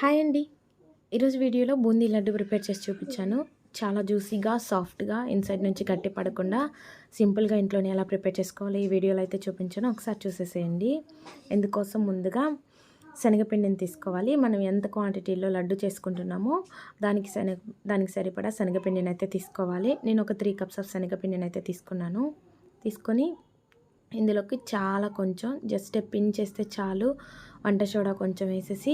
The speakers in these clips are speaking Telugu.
హాయ్ అండి. ఈరోజు వీడియోలో బూందీ లడ్డు ప్రిపేర్ చేసి చూపించాను. చాలా జ్యూసీగా సాఫ్ట్గా ఇన్సైడ్ నుంచి గట్టి పడకుండా సింపుల్గా ఇంట్లోనే ఎలా ప్రిపేర్ చేసుకోవాలి ఈ వీడియోలో అయితే చూపించాను. ఒకసారి చూసేసేయండి. ఎందుకోసం ముందుగా శనగపిండిని తీసుకోవాలి. మనం ఎంత క్వాంటిటీలో లడ్డు చేసుకుంటున్నామో దానికి శనగ దానికి సరిపడా శనగపిండిని అయితే తీసుకోవాలి. నేను ఒక త్రీ కప్స్ ఆఫ్ శనగపిండిని అయితే తీసుకున్నాను. తీసుకొని ఇందులోకి చాలా కొంచెం జస్ట్ పిన్ చేస్తే చాలు. వంట సోడా కొంచెం వేసేసి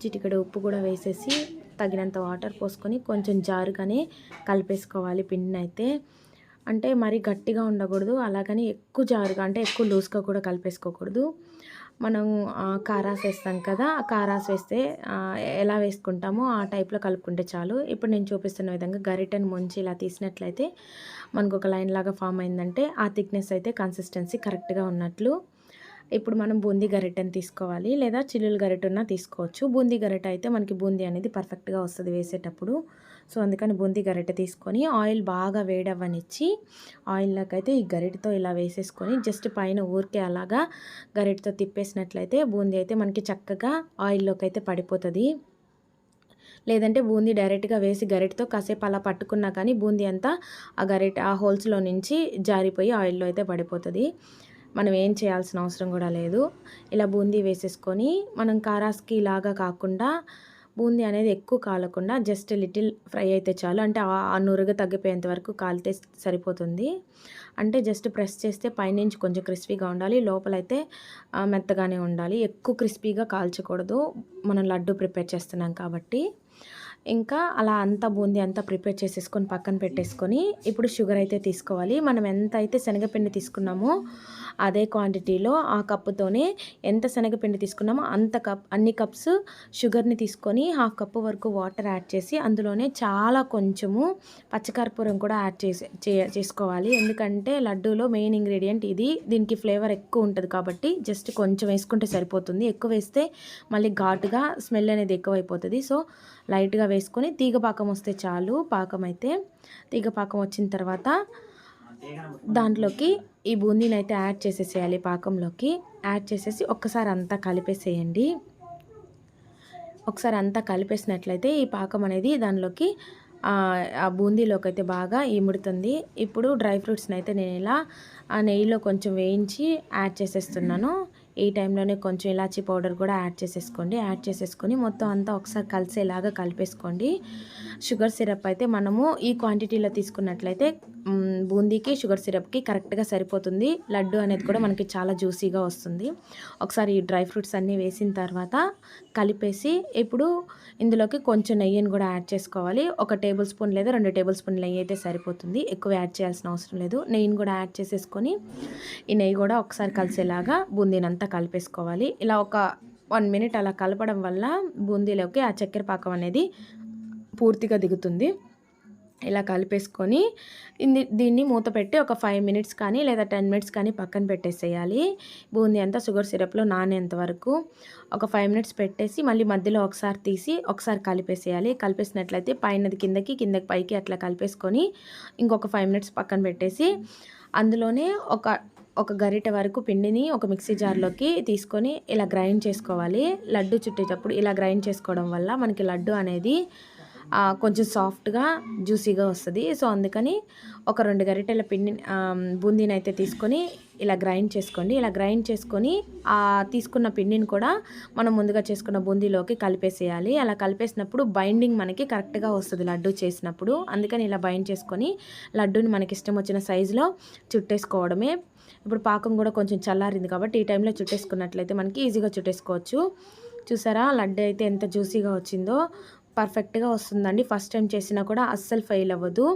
చిటికెడు ఉప్పు కూడా వేసేసి తగినంత వాటర్ పోసుకొని కొంచెం జారుగానే కలిపేసుకోవాలి పిండిని అయితే అంటే మరీ గట్టిగా ఉండకూడదు అలాగని ఎక్కువ జారుగా అంటే ఎక్కువ లూజ్గా కూడా కలిపేసుకోకూడదు. మనం కారాస్ వేస్తాం కదా ఆ కారాస్ వేస్తే ఎలా వేసుకుంటామో ఆ టైప్లో కలుపుకుంటే చాలు. ఇప్పుడు నేను చూపిస్తున్న విధంగా గరిటెను ముంచి ఇలా తీసినట్లయితే మనకు ఒక లైన్ లాగా ఫామ్ అయిందంటే ఆ థిక్నెస్ అయితే కన్సిస్టెన్సీ కరెక్ట్గా ఉన్నట్లు. ఇప్పుడు మనం బూందీ గరిటెని తీసుకోవాలి లేదా చిల్లులు గరిటెన్నా తీసుకోవచ్చు. బూందీ గరిట అయితే మనకి బూందీ అనేది పర్ఫెక్ట్గా వస్తుంది వేసేటప్పుడు. సో అందుకని బూందీ గరిటె తీసుకొని ఆయిల్ బాగా వేడవ్వనిచ్చి ఆయిల్లోకి అయితే ఈ గరిటతో ఇలా వేసేసుకొని జస్ట్ పైన ఊరికే అలాగా గరిటతో తిప్పేసినట్లయితే బూందీ అయితే మనకి చక్కగా ఆయిల్లోకి అయితే పడిపోతుంది. లేదంటే బూందీ డైరెక్ట్గా వేసి గరిటతో కాసేపు అలా పట్టుకున్నా కానీ బూందీ అంతా ఆ గరిట ఆ హోల్స్లో నుంచి జారిపోయి ఆయిల్లో అయితే పడిపోతుంది. మనం ఏం చేయాల్సిన అవసరం కూడా లేదు. ఇలా బూందీ వేసేసుకొని మనం కారాస్కి లాగా కాకుండా బూందీ అనేది ఎక్కువ కాలకుండా జస్ట్ లిటిల్ ఫ్రై అయితే చాలు. అంటే ఆ నురుగ తగ్గిపోయేంత వరకు కాలితే సరిపోతుంది. అంటే జస్ట్ ప్రెస్ చేస్తే పైనుంచి కొంచెం క్రిస్పీగా ఉండాలి. లోపలైతే మెత్తగానే ఉండాలి. ఎక్కువ క్రిస్పీగా కాల్చకూడదు. మనం లడ్డు ప్రిపేర్ చేస్తున్నాం కాబట్టి. ఇంకా అలా అంతా బూందీ అంతా ప్రిపేర్ చేసేసుకొని పక్కన పెట్టేసుకొని ఇప్పుడు షుగర్ అయితే తీసుకోవాలి. మనం ఎంత అయితే శనగపిండి తీసుకున్నామో అదే క్వాంటిటీలో ఆ కప్పుతోనే ఎంత శనగపిండి తీసుకున్నామో అంత కప్ అన్ని కప్స్ షుగర్ని తీసుకొని హాఫ్ కప్పు వరకు వాటర్ యాడ్ చేసి అందులోనే చాలా కొంచెము పచ్చకర్పూరం కూడా యాడ్ చేసి చేసుకోవాలి. ఎందుకంటే లడ్డూలో మెయిన్ ఇంగ్రీడియంట్ ఇది. దీనికి ఫ్లేవర్ ఎక్కువ ఉంటుంది కాబట్టి జస్ట్ కొంచెం వేసుకుంటే సరిపోతుంది. ఎక్కువ వేస్తే మళ్ళీ ఘాటుగా స్మెల్ అనేది ఎక్కువైపోతుంది. సో లైట్గా వేసుకొని తీగ పాకం వస్తే చాలు. పాకం అయితే తీగ పాకం వచ్చిన తర్వాత దాంట్లోకి ఈ బూందీని అయితే యాడ్ చేసేసేయాలి పాకంలోకి. యాడ్ చేసేసి ఒక్కసారి అంతా కలిపేసేయండి. ఒకసారి అంతా కలిపేసినట్లయితే ఈ పాకం అనేది దానిలోకి ఆ బూందీలోకి అయితే బాగా ఇముడుతుంది. ఇప్పుడు డ్రై ఫ్రూట్స్ని అయితే నేను ఇలా ఆ నెయ్యిలో కొంచెం వేయించి యాడ్ చేసేస్తున్నాను. ఈ టైంలోనే కొంచెం ఇలాచీ పౌడర్ కూడా యాడ్ చేసేసుకోండి. యాడ్ చేసేసుకొని మొత్తం అంతా ఒకసారి కలిసేలాగా కలిపేసుకోండి. షుగర్ సిరప్ అయితే మనము ఈ క్వాంటిటీలో తీసుకున్నట్లయితే బూందీకి షుగర్ సిరప్కి కరెక్ట్గా సరిపోతుంది. లడ్డు అనేది కూడా మనకి చాలా జ్యూసీగా వస్తుంది. ఒకసారి ఈ డ్రై ఫ్రూట్స్ అన్నీ వేసిన తర్వాత కలిపేసి ఇప్పుడు ఇందులోకి కొంచెం నెయ్యిని కూడా యాడ్ చేసుకోవాలి. ఒక టేబుల్ స్పూన్ లేదా రెండు టేబుల్ స్పూన్ నెయ్యి అయితే సరిపోతుంది. ఎక్కువ యాడ్ చేయాల్సిన అవసరం లేదు. నెయ్యిని కూడా యాడ్ చేసేసుకొని ఈ నెయ్యి కూడా ఒకసారి కలిసేలాగా బూందీనంతా కలిపేసుకోవాలి. ఇలా ఒక వన్ మినిట్ అలా కలపడం వల్ల బూందీలోకి ఆ చక్కెర పాకం అనేది పూర్తిగా దిగుతుంది. ఇలా కలిపేసుకొని దీన్ని మూత పెట్టి ఒక ఫైవ్ మినిట్స్ కానీ లేదా టెన్ మినిట్స్ కానీ పక్కన పెట్టేసేయాలి. బూందీ అంతా షుగర్ సిరప్లో నానేంత వరకు ఒక ఫైవ్ మినిట్స్ పెట్టేసి మళ్ళీ మధ్యలో ఒకసారి తీసి ఒకసారి కలిపేసేయాలి. కలిపేసినట్లయితే పైనది కిందకి కిందకి పైకి అట్లా కలిపేసుకొని ఇంకొక ఫైవ్ మినిట్స్ పక్కన పెట్టేసి అందులోనే ఒక ఒక గరిట వరకు పిండిని ఒక మిక్సీ జార్లోకి తీసుకొని ఇలా గ్రైండ్ చేసుకోవాలి. లడ్డు చుట్టేటప్పుడు ఇలా గ్రైండ్ చేసుకోవడం వల్ల మనకి లడ్డు అనేది కొంచెం సాఫ్ట్గా జ్యూసీగా వస్తుంది. సో అందుకని ఒక రెండు గరిటెల పిండి బూందీని అయితే తీసుకొని ఇలా గ్రైండ్ చేసుకోండి. ఇలా గ్రైండ్ చేసుకొని ఆ తీసుకున్న పిండిని కూడా మనం ముందుగా చేసుకున్న బూందీలోకి కలిపేసేయాలి. అలా కలిపేసినప్పుడు బైండింగ్ మనకి కరెక్ట్గా వస్తుంది లడ్డు చేసినప్పుడు. అందుకని ఇలా బైండ్ చేసుకొని లడ్డూని మనకి ఇష్టం వచ్చిన సైజులో చుట్టేసుకోవడమే. ఇప్పుడు పాకం కూడా కొంచెం చల్లారింది కాబట్టి ఈ టైంలో చుట్టేసుకున్నట్లయితే మనకి ఈజీగా చుట్టేసుకోవచ్చు. చూసారా? లడ్డు అయితే ఎంత జ్యూసీగా వచ్చిందో. పర్ఫెక్ట్గా వస్తుందండి. ఫస్ట్ టైం చేసినా కూడా అస్సలు ఫెయిల్ అవ్వదు.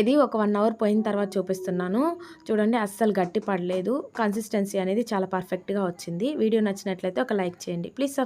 ఇది ఒక వన్ అవర్ పోయిన తర్వాత చూపిస్తున్నాను. చూడండి అస్సలు గట్టి పడలేదు. కన్సిస్టెన్సీ అనేది చాలా పర్ఫెక్ట్గా వచ్చింది. వీడియో నచ్చినట్లయితే ఒక లైక్ చేయండి. Please subscribe